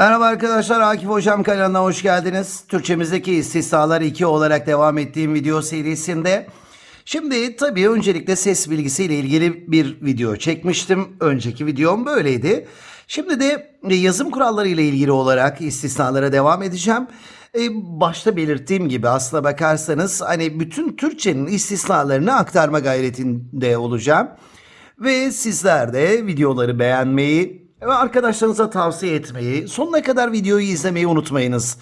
Merhaba arkadaşlar, Akif Hocam kanalına hoş geldiniz. Türkçemizdeki istisnalar 2 olarak devam ettiğim video serisinde. Şimdi tabii öncelikle ses bilgisiyle ilgili bir video çekmiştim. Önceki videom böyleydi. Şimdi de yazım kuralları ile ilgili olarak istisnalara devam edeceğim. E, başta belirttiğim gibi aslına bakarsanız hani bütün Türkçenin istisnalarını aktarma gayretinde olacağım. Ve sizler de videoları beğenmeyi ve arkadaşlarınıza tavsiye etmeyi, sonuna kadar videoyu izlemeyi unutmayınız.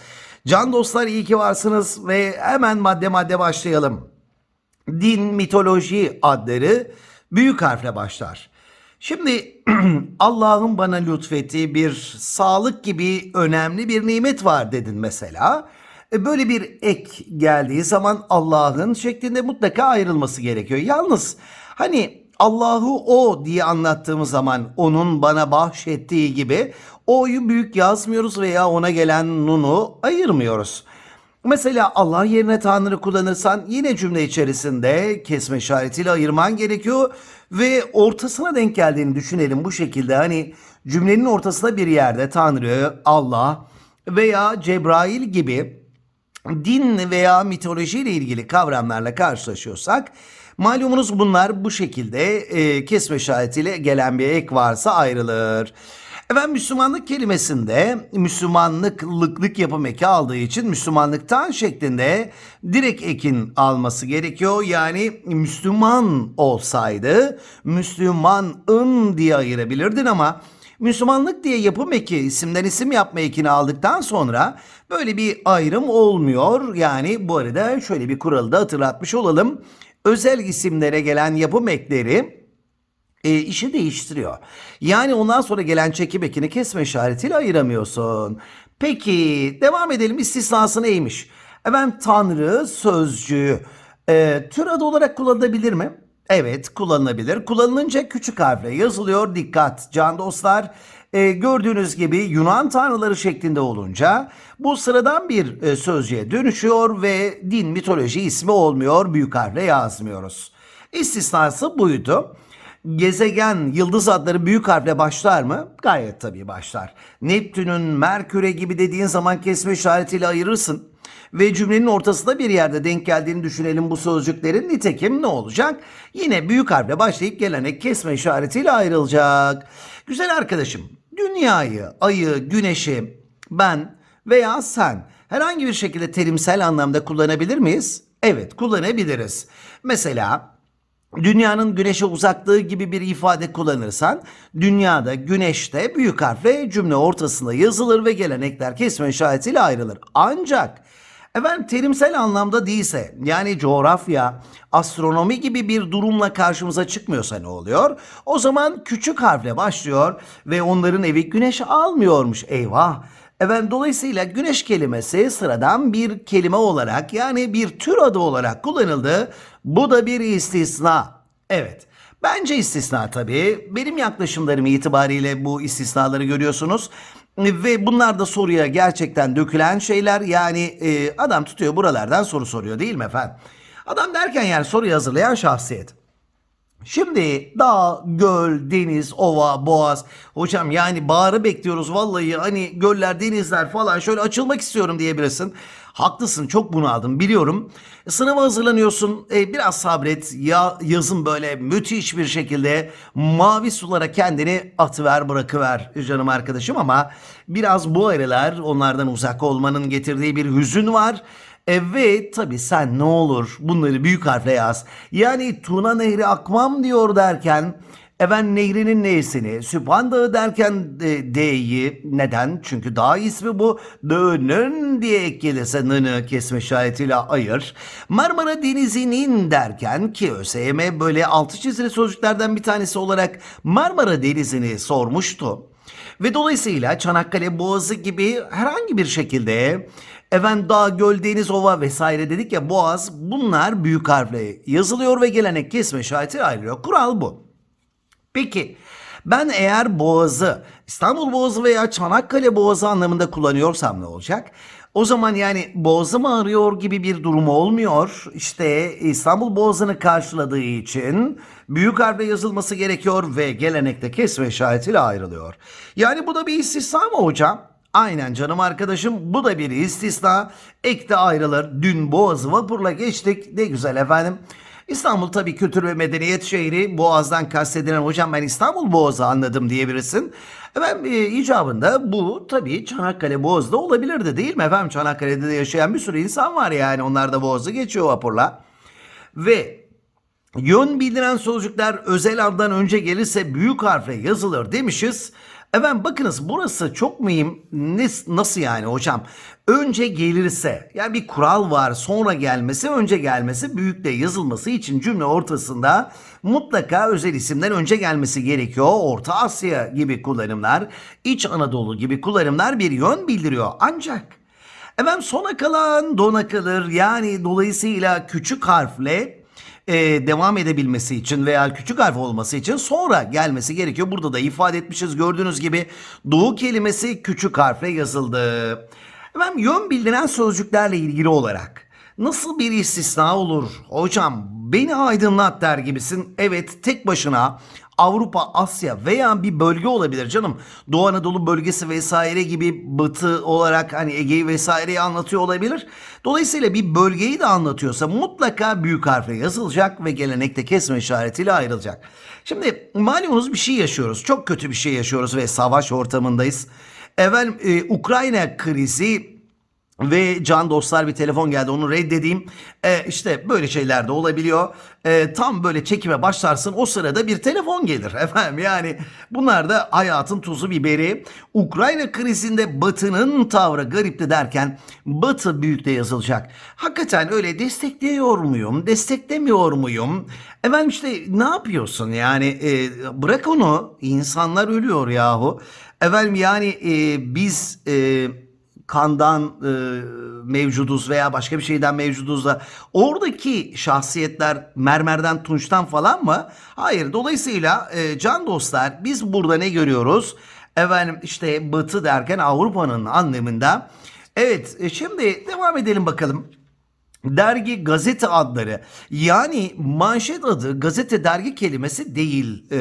Can dostlar iyi ki varsınız ve hemen madde madde başlayalım. Din, mitoloji adları büyük harfle başlar. Şimdi Allah'ın bana lütfettiği bir sağlık gibi önemli bir nimet var dedin mesela. E, Böyle bir ek geldiği zaman Allah'ın şeklinde mutlaka ayrılması gerekiyor. Yalnız hani Allah'ı o diye anlattığımız zaman onun bana bahşettiği gibi o'yu büyük yazmıyoruz veya ona gelen nunu ayırmıyoruz. Mesela Allah yerine Tanrı kullanırsan yine cümle içerisinde kesme işaretiyle ayırman gerekiyor ve ortasına denk geldiğini düşünelim bu şekilde. Hani cümlenin ortasında bir yerde Tanrı, Allah veya Cebrail gibi din veya mitoloji ile ilgili kavramlarla karşılaşıyorsak malumunuz bunlar bu şekilde e, kesme işaretiyle gelen bir ek varsa ayrılır. Efendim Müslümanlık kelimesinde Müslümanlık lıklık yapım eki aldığı için Müslümanlıktan şeklinde direkt ekin alması gerekiyor. Yani Müslüman olsaydı Müslümanın diye ayırabilirdin ama Müslümanlık diye yapım eki isimden isim yapma ekini aldıktan sonra böyle bir ayrım olmuyor. Yani bu arada şöyle bir kuralı da hatırlatmış olalım. Özel isimlere gelen yapım ekleri e, işi değiştiriyor. Yani ondan sonra gelen çekim ekini kesme işaretiyle ayıramıyorsun. Peki devam edelim istisnası neymiş? Efendim Tanrı sözcüğü e, tür adı olarak kullanılabilir mi? Evet kullanılabilir. Kullanılınca küçük harfle yazılıyor. Dikkat can dostlar. E, gördüğünüz gibi Yunan tanrıları şeklinde olunca bu sıradan bir e, sözcüğe dönüşüyor ve din mitoloji ismi olmuyor. Büyük harfle yazmıyoruz. İstisnası buydu. Gezegen, yıldız adları büyük harfle başlar mı? Gayet tabii başlar. Neptün'ün Merkür'e gibi dediğin zaman kesme işaretiyle ayırırsın. Ve cümlenin ortasında bir yerde denk geldiğini düşünelim bu sözcüklerin. Nitekim ne olacak? Yine büyük harfle başlayıp gelene kesme işaretiyle ayrılacak. Güzel arkadaşım, dünyayı, ayı, güneşi, ben veya sen herhangi bir şekilde terimsel anlamda kullanabilir miyiz? Evet, kullanabiliriz. Mesela Dünyanın güneşe uzaklığı gibi bir ifade kullanırsan dünyada güneşte büyük harfle cümle ortasında yazılır ve gelenekler kesme işaretiyle ayrılır. Ancak efendim terimsel anlamda değilse yani coğrafya, astronomi gibi bir durumla karşımıza çıkmıyorsa ne oluyor? O zaman küçük harfle başlıyor ve onların evi güneş almıyormuş. Eyvah! Efendim dolayısıyla güneş kelimesi sıradan bir kelime olarak yani bir tür adı olarak kullanıldı. Bu da bir istisna. Evet. Bence istisna tabii. Benim yaklaşımlarım itibariyle bu istisnaları görüyorsunuz. Ve bunlar da soruya gerçekten dökülen şeyler. Yani e, adam tutuyor buralardan soru soruyor değil mi efendim? Adam derken yani soruyu hazırlayan şahsiyet. Şimdi dağ, göl, deniz, ova, boğaz. Hocam yani baharı bekliyoruz vallahi hani göller, denizler falan şöyle açılmak istiyorum diyebilirsin. Haklısın çok bunaldım biliyorum. Sınava hazırlanıyorsun e, biraz sabret ya yazın böyle müthiş bir şekilde mavi sulara kendini atıver bırakıver canım arkadaşım ama biraz bu aralar onlardan uzak olmanın getirdiği bir hüzün var. Evet tabii sen ne olur bunları büyük harfle yaz. Yani Tuna Nehri akmam diyor derken efendim nehrinin neysini Sübhan Dağı derken e, D'yi neden? Çünkü dağ ismi bu. Dağının diye ek gelirse nını kesme işaretiyle ayır. Marmara Denizi'nin derken ki ÖSYM böyle altı çizili sözcüklerden bir tanesi olarak Marmara Denizi'ni sormuştu. Ve dolayısıyla Çanakkale Boğazı gibi herhangi bir şekilde efendim dağ, göl, deniz, ova vesaire dedik ya boğaz bunlar büyük harfle yazılıyor ve gelenek kesme işareti ayrılıyor. Kural bu. Peki ben eğer boğazı İstanbul Boğazı veya Çanakkale Boğazı anlamında kullanıyorsam ne olacak? O zaman yani boğazım ağrıyor gibi bir durum olmuyor. İşte İstanbul Boğazı'nı karşıladığı için büyük harfle yazılması gerekiyor ve gelenekte kesme işaretiyle ayrılıyor. Yani bu da bir istisna mı hocam? Aynen canım arkadaşım bu da bir istisna. Ek de ayrılır. Dün Boğaz'ı vapurla geçtik. Ne güzel efendim. İstanbul tabii kültür ve medeniyet şehri. Boğaz'dan kastedilen hocam ben İstanbul Boğaz'ı anladım diyebilirsin. Efendim e, icabında bu tabii Çanakkale Boğaz'da olabilirdi değil mi efendim? Çanakkale'de de yaşayan bir sürü insan var yani. Onlar da Boğaz'ı geçiyor vapurla. Ve Yön bildiren sözcükler özel addan önce gelirse büyük harfle yazılır demişiz. Efendim bakınız burası çok mühim. Nasıl yani hocam? Önce gelirse yani bir kural var sonra gelmesi önce gelmesi büyükle yazılması için cümle ortasında mutlaka özel isimden önce gelmesi gerekiyor. Orta Asya gibi kullanımlar, İç Anadolu gibi kullanımlar bir yön bildiriyor. Ancak efendim sona kalan dona kalır yani dolayısıyla küçük harfle e, devam edebilmesi için veya küçük harf olması için sonra gelmesi gerekiyor. Burada da ifade etmişiz gördüğünüz gibi doğu kelimesi küçük harfle yazıldı. Efendim yön bildiren sözcüklerle ilgili olarak nasıl bir istisna olur? Hocam beni aydınlat der gibisin. Evet tek başına Avrupa, Asya veya bir bölge olabilir canım. Doğu Anadolu bölgesi vesaire gibi batı olarak hani Ege'yi vesaireyi anlatıyor olabilir. Dolayısıyla bir bölgeyi de anlatıyorsa mutlaka büyük harfle yazılacak ve gelenekte kesme işaretiyle ayrılacak. Şimdi malumunuz bir şey yaşıyoruz. Çok kötü bir şey yaşıyoruz ve savaş ortamındayız. Efendim e, Ukrayna krizi ve can dostlar bir telefon geldi onu reddedeyim. Ee, işte böyle şeyler de olabiliyor. Ee, tam böyle çekime başlarsın o sırada bir telefon gelir efendim. Yani bunlar da hayatın tuzu biberi. Ukrayna krizinde Batı'nın tavrı garipti derken Batı büyükte yazılacak. Hakikaten öyle destekliyor muyum? Desteklemiyor muyum? Efendim işte ne yapıyorsun yani e, bırak onu insanlar ölüyor yahu. Efendim yani e, biz... E, kandan e, mevcuduz veya başka bir şeyden mevcuduz da oradaki şahsiyetler mermerden tunçtan falan mı? Hayır. Dolayısıyla e, can dostlar biz burada ne görüyoruz? Efendim işte batı derken Avrupa'nın anlamında. Evet e, şimdi devam edelim bakalım dergi gazete adları yani manşet adı gazete dergi kelimesi değil e,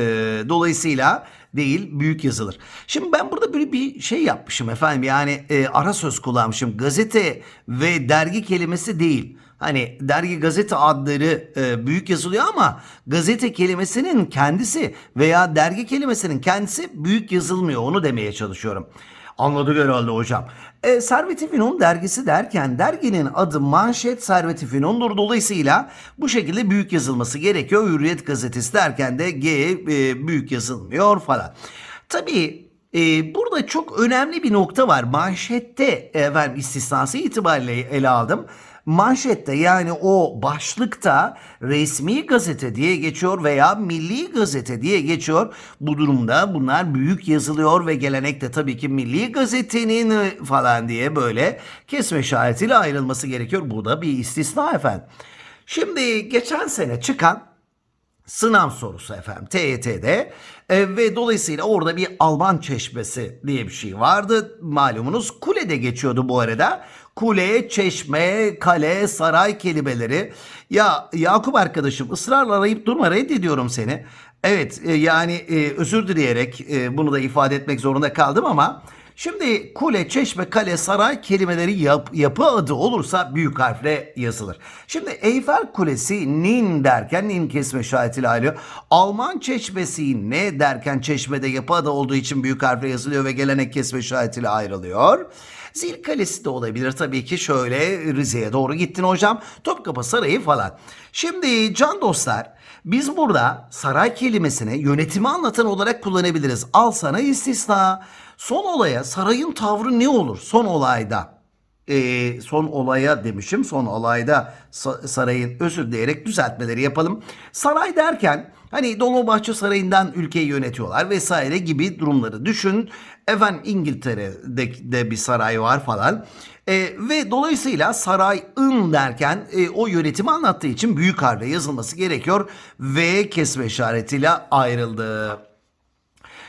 dolayısıyla değil büyük yazılır. Şimdi ben burada böyle bir şey yapmışım efendim yani e, ara söz kullanmışım gazete ve dergi kelimesi değil. Hani dergi gazete adları e, büyük yazılıyor ama gazete kelimesinin kendisi veya dergi kelimesinin kendisi büyük yazılmıyor onu demeye çalışıyorum. Anladık herhalde hocam. E, Servet-i dergisi derken derginin adı Manşet Servet-i. Dolayısıyla bu şekilde büyük yazılması gerekiyor. Hürriyet gazetesi derken de G e, büyük yazılmıyor falan. Tabii e, burada çok önemli bir nokta var. Manşette efendim istisnası itibariyle ele aldım manşette yani o başlıkta resmi gazete diye geçiyor veya milli gazete diye geçiyor. Bu durumda bunlar büyük yazılıyor ve gelenekte tabii ki milli gazetenin falan diye böyle kesme işaretiyle ayrılması gerekiyor. Bu da bir istisna efendim. Şimdi geçen sene çıkan sınav sorusu efendim TYT'de e, ve dolayısıyla orada bir Alman çeşmesi diye bir şey vardı malumunuz kulede geçiyordu bu arada kule, çeşme, kale, saray kelimeleri. Ya Yakup arkadaşım ısrarla arayıp durma reddediyorum seni. Evet e, yani e, özür dileyerek e, bunu da ifade etmek zorunda kaldım ama Şimdi kule, çeşme, kale, saray kelimeleri yap, yapı adı olursa büyük harfle yazılır. Şimdi Eyfel Kulesi nin derken nin kesme işaretiyle ayrılıyor. Alman çeşmesi ne derken çeşmede yapı adı olduğu için büyük harfle yazılıyor ve gelenek kesme işaretiyle ayrılıyor. Zil Kalesi de olabilir tabii ki şöyle Rize'ye doğru gittin hocam. Topkapı Sarayı falan. Şimdi can dostlar biz burada saray kelimesini yönetimi anlatan olarak kullanabiliriz. Al sana istisna. Son olaya sarayın tavrı ne olur son olayda? Ee, son olaya demişim son olayda sarayın özür dileyerek düzeltmeleri yapalım. Saray derken hani Dolmabahçe Sarayı'ndan ülkeyi yönetiyorlar vesaire gibi durumları düşün. Efendim İngiltere'de de bir saray var falan. E, ve dolayısıyla sarayın derken e, o yönetimi anlattığı için büyük harfle yazılması gerekiyor ve kesme işaretiyle ayrıldı.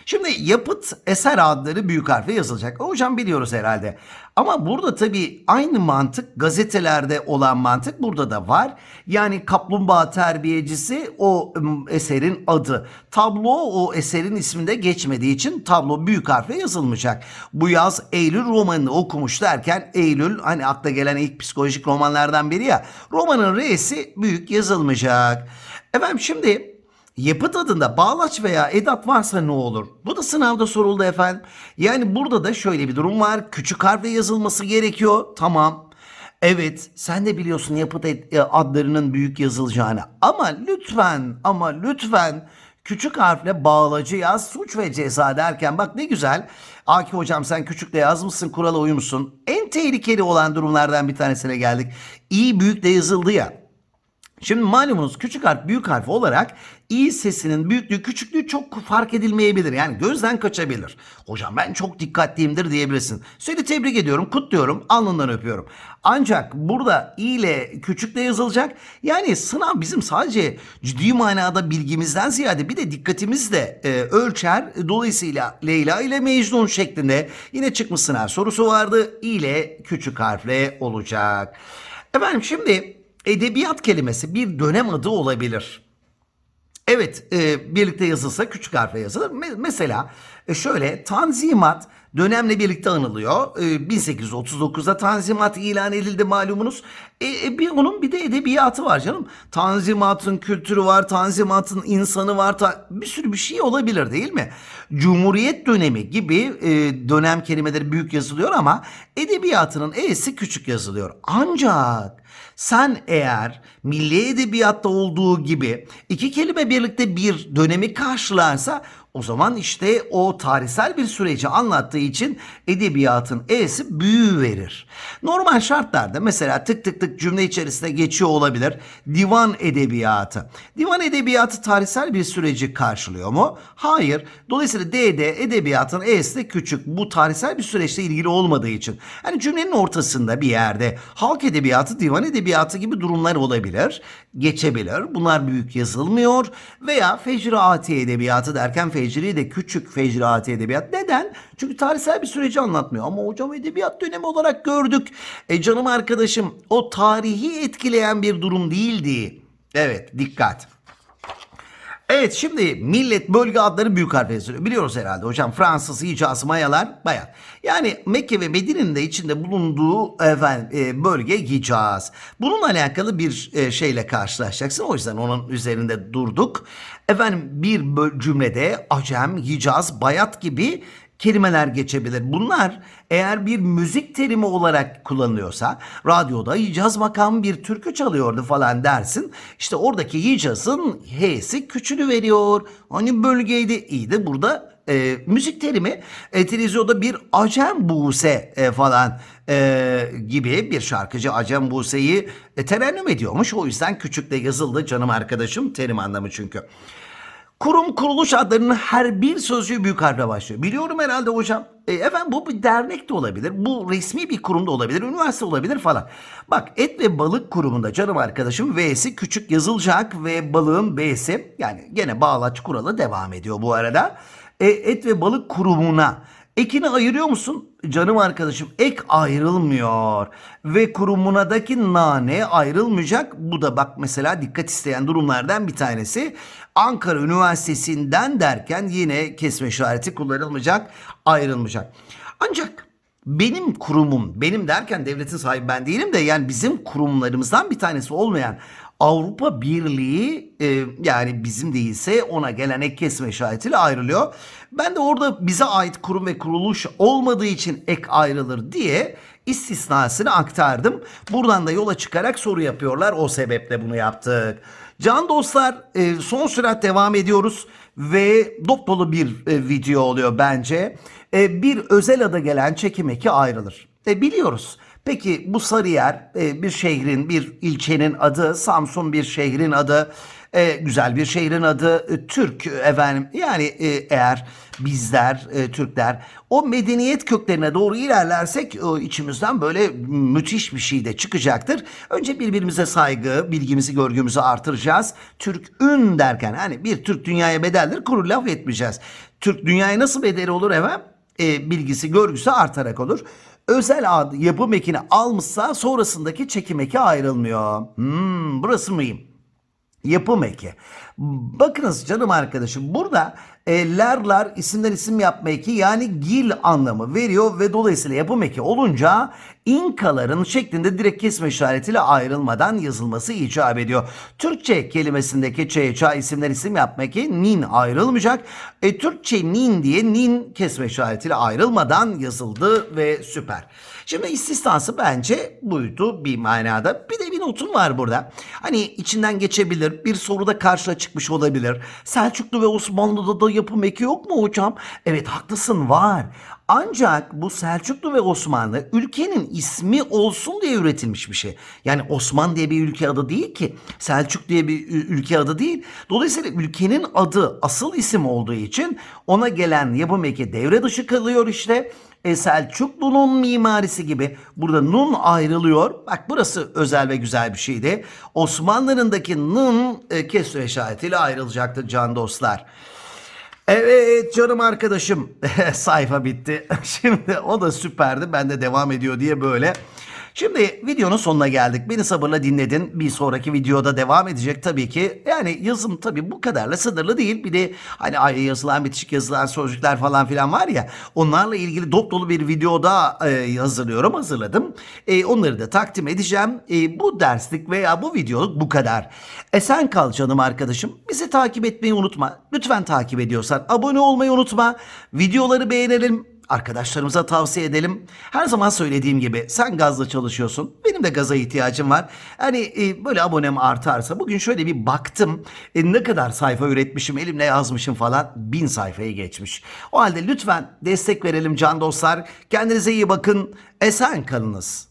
Şimdi yapıt eser adları büyük harfle yazılacak. Hocam biliyoruz herhalde. Ama burada tabii aynı mantık gazetelerde olan mantık burada da var. Yani kaplumbağa terbiyecisi o eserin adı. Tablo o eserin isminde geçmediği için tablo büyük harfle yazılmayacak. Bu yaz Eylül romanını okumuş derken Eylül hani akla gelen ilk psikolojik romanlardan biri ya. Romanın R'si büyük yazılmayacak. Efendim şimdi Yapıt adında bağlaç veya edat varsa ne olur? Bu da sınavda soruldu efendim. Yani burada da şöyle bir durum var. Küçük harfle yazılması gerekiyor. Tamam. Evet sen de biliyorsun yapıt e, adlarının büyük yazılacağını. Ama lütfen ama lütfen küçük harfle bağlacı yaz suç ve ceza derken bak ne güzel. Akif hocam sen küçükle yazmışsın kurala uymuşsun. En tehlikeli olan durumlardan bir tanesine geldik. İyi büyük de yazıldı ya. Şimdi malumunuz küçük harf büyük harf olarak i sesinin büyüklüğü küçüklüğü çok fark edilmeyebilir. Yani gözden kaçabilir. Hocam ben çok dikkatliyimdir diyebilirsin. Seni tebrik ediyorum, kutluyorum, alnından öpüyorum. Ancak burada i ile küçükle yazılacak. Yani sınav bizim sadece ciddi manada bilgimizden ziyade bir de dikkatimizi de e, ölçer. Dolayısıyla Leyla ile Mecnun şeklinde yine çıkmış sınav sorusu vardı. i ile küçük harfle olacak. Efendim şimdi edebiyat kelimesi bir dönem adı olabilir. Evet, e, birlikte yazılsa küçük harfle yazılır. Me- mesela e, şöyle Tanzimat dönemle birlikte anılıyor. E, 1839'da Tanzimat ilan edildi malumunuz. E, e, bir onun bir de edebiyatı var canım. Tanzimatın kültürü var, Tanzimatın insanı var, ta- bir sürü bir şey olabilir değil mi? Cumhuriyet dönemi gibi e, dönem kelimeleri büyük yazılıyor ama edebiyatının e'si küçük yazılıyor. Ancak sen eğer milli edebiyatta olduğu gibi iki kelime birlikte bir dönemi karşılarsa o zaman işte o tarihsel bir süreci anlattığı için edebiyatın e'si büyü verir. Normal şartlarda mesela tık tık tık cümle içerisinde geçiyor olabilir. Divan edebiyatı. Divan edebiyatı tarihsel bir süreci karşılıyor mu? Hayır. Dolayısıyla D'de edebiyatın e'si de küçük. Bu tarihsel bir süreçle ilgili olmadığı için. Yani cümlenin ortasında bir yerde halk edebiyatı, divan edebiyatı gibi durumlar olabilir. Geçebilir. Bunlar büyük yazılmıyor. Veya fecraati edebiyatı derken fecri de küçük fecraati edebiyat. Neden? Çünkü tarihsel bir süreci anlatmıyor. Ama hocam edebiyat dönemi olarak gördük. E canım arkadaşım o tarihi etkileyen bir durum değildi. Evet dikkat. Evet şimdi millet bölge adları büyük harfle yazılıyor. Biliyoruz herhalde hocam Fransız, Hicaz, Mayalar, Bayan. Yani Mekke ve Medine'nin de içinde bulunduğu efendim, e, bölge Hicaz. Bununla alakalı bir e, şeyle karşılaşacaksın. O yüzden onun üzerinde durduk. Efendim bir cümlede Acem, Hicaz, Bayat gibi kelimeler geçebilir. Bunlar eğer bir müzik terimi olarak kullanılıyorsa radyoda Hicaz makam bir türkü çalıyordu falan dersin. İşte oradaki Hicaz'ın H'si küçülü veriyor. Hani bölgeydi iyi de burada e, müzik terimi e, televizyonda bir Acem Buse e, falan e, gibi bir şarkıcı Acem Buse'yi e, terennüm ediyormuş. O yüzden küçükle yazıldı canım arkadaşım terim anlamı çünkü. Kurum kuruluş adlarının her bir sözcüğü büyük harfle başlıyor. Biliyorum herhalde hocam. E, efendim bu bir dernek de olabilir. Bu resmi bir kurum da olabilir. Üniversite olabilir falan. Bak et ve balık kurumunda canım arkadaşım V'si küçük yazılacak ve balığın B'si yani gene bağlaç kuralı devam ediyor bu arada. E, et ve balık kurumuna Ekini ayırıyor musun? Canım arkadaşım ek ayrılmıyor. Ve kurumunadaki nane ayrılmayacak. Bu da bak mesela dikkat isteyen durumlardan bir tanesi. Ankara Üniversitesi'nden derken yine kesme işareti kullanılmayacak, ayrılmayacak. Ancak benim kurumum, benim derken devletin sahibi ben değilim de yani bizim kurumlarımızdan bir tanesi olmayan Avrupa Birliği e, yani bizim değilse ona gelen ek kesme işaretiyle ayrılıyor. Ben de orada bize ait kurum ve kuruluş olmadığı için ek ayrılır diye istisnasını aktardım. Buradan da yola çıkarak soru yapıyorlar. O sebeple bunu yaptık. Can dostlar e, son sürat devam ediyoruz ve dop dolu bir e, video oluyor bence. E, bir özel ada gelen çekim eki ayrılır. E, biliyoruz. Peki bu Sarıyer e, bir şehrin, bir ilçenin adı, Samsun bir şehrin adı, e, güzel bir şehrin adı, e, Türk e, efendim. Yani eğer bizler, Türkler o medeniyet köklerine doğru ilerlersek içimizden böyle müthiş bir şey de çıkacaktır. Önce birbirimize saygı, bilgimizi, görgümüzü artıracağız. Türk ün derken hani bir Türk dünyaya bedeldir kuru laf etmeyeceğiz. Türk dünyaya nasıl bedeli olur efendim? Bilgisi, görgüsü artarak olur. Özel ad yapım ekini almışsa sonrasındaki çekim eki ayrılmıyor. Hmm, burası mıyım? Yapım eki. Bakınız canım arkadaşım burada e, lerler isimden isim yapma eki yani gil anlamı veriyor ve dolayısıyla yapım eki olunca İnkaların şeklinde direkt kesme işaretiyle ayrılmadan yazılması icap ediyor. Türkçe kelimesindeki ç, ça isimden isim yapma eki nin ayrılmayacak. E, Türkçe nin diye nin kesme işaretiyle ayrılmadan yazıldı ve süper. Şimdi istisnası bence buydu bir manada. Bir de bir notum var burada. Hani içinden geçebilir. Bir soruda karşına çıkmış olabilir. Selçuklu ve Osmanlı'da da yapım eki yok mu hocam? Evet haklısın var. Ancak bu Selçuklu ve Osmanlı ülkenin ismi olsun diye üretilmiş bir şey. Yani Osman diye bir ülke adı değil ki. Selçuk diye bir ülke adı değil. Dolayısıyla ülkenin adı asıl isim olduğu için ona gelen yapım eki devre dışı kalıyor işte. E, Selçuklu'nun mimarisi gibi burada nun ayrılıyor. Bak burası özel ve güzel bir şeydi. Osmanlı'nındaki nun e, kesre işaretiyle ayrılacaktı can dostlar. Evet canım arkadaşım sayfa bitti. Şimdi o da süperdi. Ben de devam ediyor diye böyle. Şimdi videonun sonuna geldik. Beni sabırla dinledin. Bir sonraki videoda devam edecek tabii ki. Yani yazım tabii bu kadarla sınırlı değil. Bir de hani yazılan, bitişik yazılan sözcükler falan filan var ya. Onlarla ilgili dop dolu bir videoda e, hazırlıyorum, hazırladım. E, onları da takdim edeceğim. E, bu derslik veya bu videoluk bu kadar. Esen kal canım arkadaşım. Bizi takip etmeyi unutma. Lütfen takip ediyorsan abone olmayı unutma. Videoları beğenelim. Arkadaşlarımıza tavsiye edelim. Her zaman söylediğim gibi sen gazla çalışıyorsun. Benim de gaza ihtiyacım var. Hani e, böyle abonem artarsa bugün şöyle bir baktım. E, ne kadar sayfa üretmişim, elimle yazmışım falan. Bin sayfayı geçmiş. O halde lütfen destek verelim can dostlar. Kendinize iyi bakın. Esen kalınız.